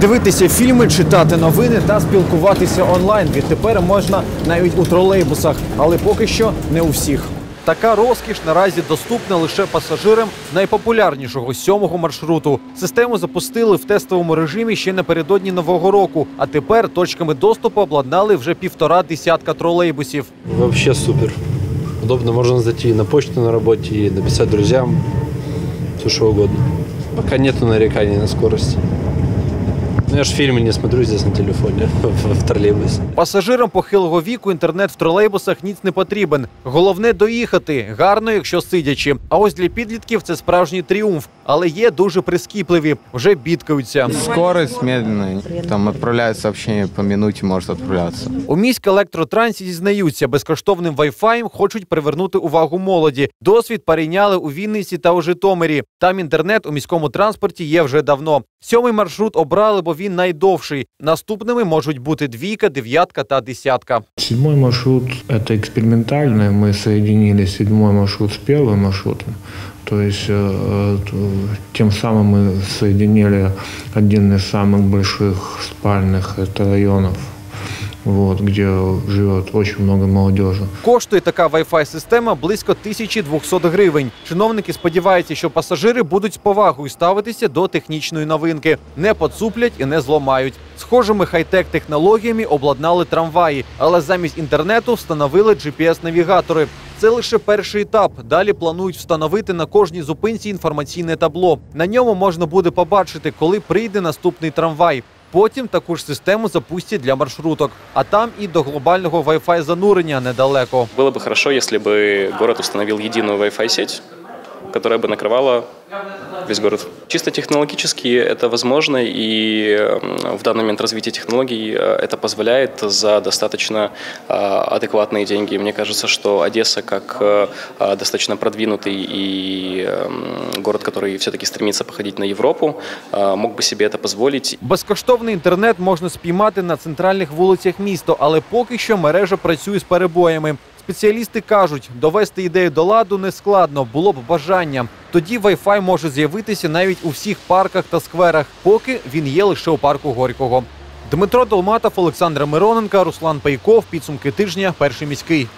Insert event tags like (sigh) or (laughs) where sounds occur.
Дивитися фільми, читати новини та спілкуватися онлайн. Відтепер можна навіть у тролейбусах, але поки що не у всіх. Така розкіш наразі доступна лише пасажирам найпопулярнішого сьомого маршруту. Систему запустили в тестовому режимі ще напередодні нового року. А тепер точками доступу обладнали вже півтора десятка тролейбусів. Вообще супер. Удобно, можно зайти на почту на работе, и написать друзьям, все что угодно. Пока нету нареканий на скорость. Я ж фильмы не смотрю здесь на телефоне, (laughs) в, в троллейбусе. Пасажирам похилого віку інтернет в тролейбусах ніц не потрібен. Головне доїхати гарно, якщо сидячи. А ось для підлітків це справжній тріумф, але є дуже прискіпливі, вже бідкаються. Скорость медленная. Там отправляют сообщение по минуте, может отправляться. У міськ електротрансі зізнаються, безкоштовним вайфаєм хочуть привернути увагу молоді. Досвід перейняли у Вінниці та у Житомирі. Там інтернет у міському транспорті є вже давно. Сьомий маршрут обрали, бо він найдовший. Наступними можуть бути двійка, дев'ятка та десятка. Седьмой маршрут – это экспериментальный. Мы соединили седьмой маршрут с первым маршрутом. То есть э, т- тем самым мы соединили один из самых больших спальных это районов, вот, где живет очень много молодежи. Коштує така Wi-Fi система близько 1200 гривень. Чиновники сподіваються, що пасажири будуть з повагою ставитися до технічної новинки, не поцуплять і не зламають. Схожими хай-тек технологіями обладнали трамваї, але замість інтернету встановили GPS-навігатори. Це лише перший етап. Далі планують встановити на кожній зупинці інформаційне табло. На ньому можна буде побачити, коли прийде наступний трамвай. Потім таку ж систему запустять для маршруток, а там і до глобального Wi-Fi занурення недалеко. Было бы хорошо, если бы город установил единую Wi-Fi сеть, которая бы накрывала весь город. Чисто технологически это возможно, и м, в данный момент развития технологий э, это позволяет за достаточно э, адекватные деньги. Мне кажется, что Одесса, как э, э, достаточно продвинутый и м, город, который все-таки стремится походить на Европу, э, мог бы себе это позволить. Безкоштовний інтернет можна спіймати на центральних вулицях міста, але поки що мережа працює з перебоями. Спеціалісти кажуть, довести ідею до ладу не складно, було б бажання. Тоді Wi-Fi може з'явитися навіть у всіх парках та скверах, поки він є лише у парку Горького. Дмитро Долматов, Олександр Мироненка, Руслан Пайков. Підсумки тижня. Перший міський.